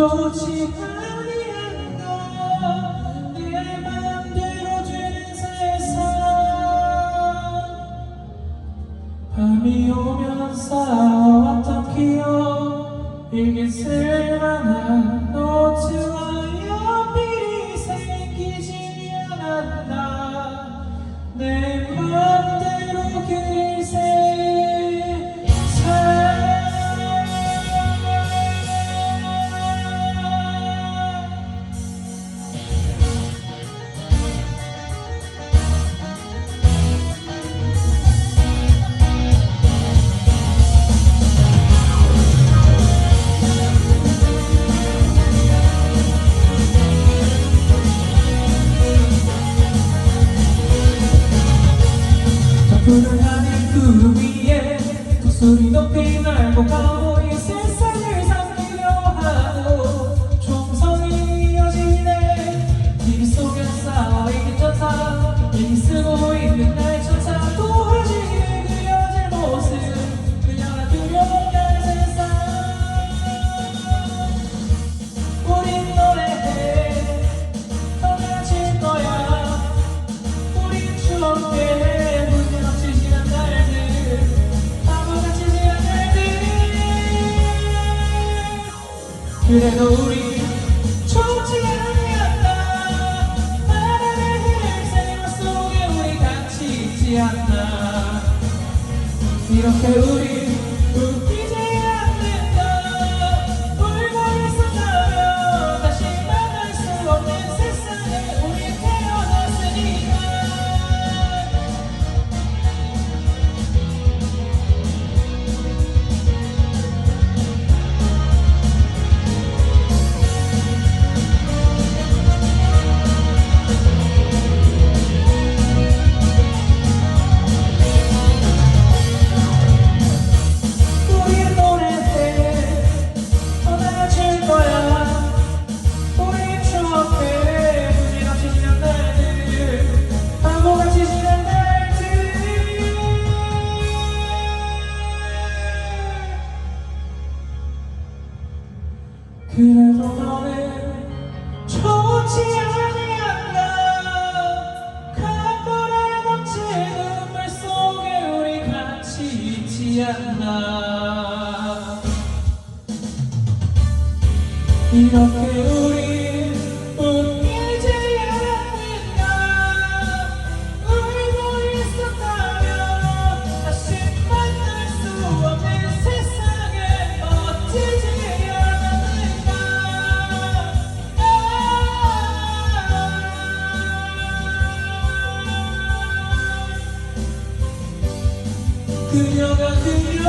좋지 아니한가? 내 맘대로 되는 세상. 밤이 오면 쌓아왔던 기억 일기 쓸만한 푸른 하늘 구름 위에 독수리 높이 날고 가고 그래도 우리 좋지 않았나 바람의 hir새로 속에 우리 같이 있지 않나 이렇게 우리 그래도 너는 좋지 아니한가 강물에 넘치는 눈물 속에 우리 같이 있지 않나? 이렇게 그녀가 그려낸